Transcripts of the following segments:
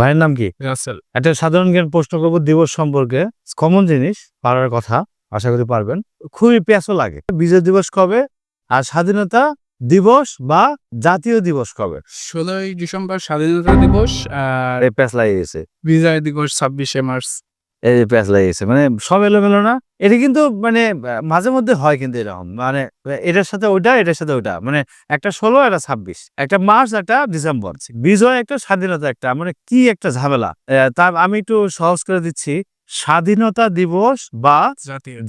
ভাইয়ের নাম কি? রাসেল। একটা সাধারণ জ্ঞান প্রশ্ন করব দিবস সম্পর্কে। কমন জিনিস পারার কথা আশা করি পারবেন। খুবই পেঁচো লাগে। বিজয় দিবস কবে? আর স্বাধীনতা দিবস বা জাতীয় দিবস কবে? ষোলোই ডিসেম্বর স্বাধীনতা দিবস আর পেঁচ লাগিয়ে গেছে বিজয় দিবস ছাব্বিশে মার্চ। এই যে প্যাঁচ মানে সব এলোমেলো না। এটা কিন্তু মানে মাঝে মধ্যে হয় কিন্তু এরকম। মানে এটার সাথে ওইটা, এটার সাথে ওইটা। মানে একটা ষোলো, একটা ছাব্বিশ। একটা মার্চ, একটা ডিসেম্বর। বিজয় একটা, স্বাধীনতা একটা। মানে কি একটা ঝামেলা। তা আমি একটু সহজ করে দিচ্ছি। স্বাধীনতা দিবস বা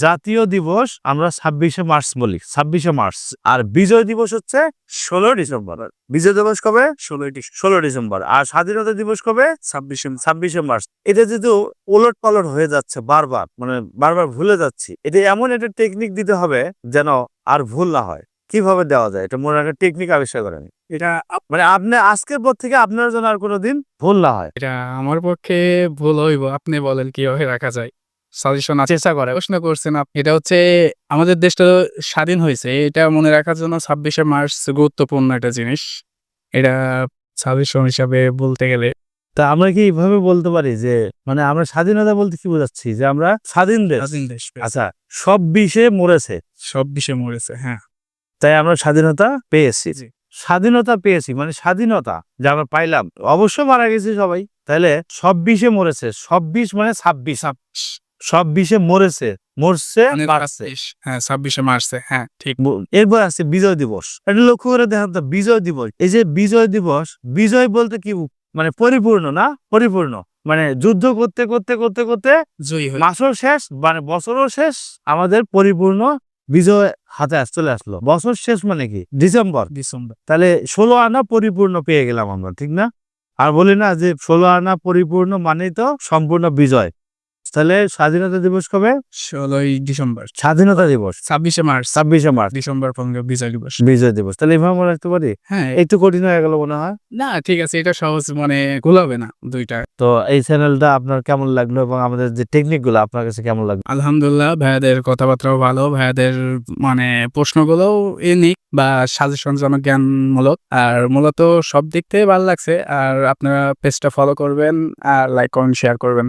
জাতীয় দিবস। আমরা ছাব্বিশে মার্চ বলি ছাব্বিশে মার্চ। আর বিজয় দিবস হচ্ছে ষোলো ডিসেম্বর। বিজয় দিবস কবে? ষোলোই ষোলো ডিসেম্বর। আর স্বাধীনতা দিবস কবে? ছাব্বিশে ছাব্বিশে মার্চ। এটা যেহেতু ওলট পালট হয়ে যাচ্ছে বারবার মানে বারবার ভুলে যাচ্ছি এটা এমন একটা টেকনিক দিতে হবে যেন আর ভুল না হয়। কীভাবে দেওয়া যায়? এটা মনে একটা টেকনিক আবিষ্কার করেন। এটা মানে আপনি আজকের পর থেকে আপনার জন্য আর কোনোদিন ভুল না হয়? এটা আমার পক্ষে ভুল হইব। আপনি বলেন কীভাবে রাখা যায়? সাজেশন চেষ্টা করে। প্রশ্ন করছেন আপনি। এটা হচ্ছে আমাদের দেশটা স্বাধীন হয়েছে। এটা মনে রাখার জন্য ছাব্বিশে মার্চ গুরুত্বপূর্ণ একটা জিনিস। এটা সাজেশন হিসাবে বলতে গেলে। তা আমরা কি এইভাবে বলতে পারি যে মানে আমরা স্বাধীনতা বলতে কি বোঝাচ্ছি যে আমরা স্বাধীন দেশ। স্বাধীন দেশ আচ্ছা সব বিষে মরেছে। সব বিষে মরেছে হ্যাঁ। তাই আমরা স্বাধীনতা পেয়েছি। স্বাধীনতা পেয়েছি মানে স্বাধীনতা যে আমরা পাইলাম। অবশ্য মারা গেছি সবাই। তাহলে সব বিষে মরেছে। সব বিষ মানে ছাব্বিশ। সব বিষে মরেছে। মরছে মানে মারছে। হ্যাঁ ছাব্বিশে মার্চে হ্যাঁ ঠিক। এরপর আছে বিজয় দিবস। এটা লক্ষ্য করে দেখেন তো বিজয় দিবস। এই যে বিজয় দিবস বিজয় বলতে কি মানে পরিপূর্ণ না? পরিপূর্ণ। মানে যুদ্ধ করতে করতে করতে করতে জয়ী মাসও শেষ মানে বছরও শেষ। আমাদের পরিপূর্ণ বিজয় হাতে চলে আসলো। বছর শেষ মানে কি? ডিসেম্বর। ডিসেম্বর। তাহলে ষোলো আনা পরিপূর্ণ পেয়ে গেলাম আমরা ঠিক না? আর বলি না যে ষোলো আনা পরিপূর্ণ মানেই তো সম্পূর্ণ বিজয়। তাহলে স্বাধীনতা দিবস কবে? ষোলোই ডিসেম্বর। স্বাধীনতা দিবস। ছাব্বিশে মার্চ। ছাব্বিশে মার্চ। ডিসেম্বর পনেরো বিজয় দিবস। বিজয় দিবস। তাহলে এভাবে মনে রাখতে পারি? হ্যাঁ। একটু কঠিন হয়ে গেল মনে হয়। না ঠিক আছে এটা সহজ মানে গুলাবে না দুইটা। তো এই চ্যানেলটা আপনার কেমন লাগল এবং আমাদের যে টেকনিকগুলো আপনার কাছে কেমন লাগল? আলহামদুলিল্লাহ ভাইয়াদের কথাবার্তাও ভালো। ভাইয়াদের মানে প্রশ্নগুলোও ইউনিক বা সাজেশনজনক জ্ঞানমূলক। আর মূলত সব দিক থেকে ভালো লাগছে। আর আপনারা পেজটা ফলো করবেন আর লাইক কমেন্ট শেয়ার করবেন।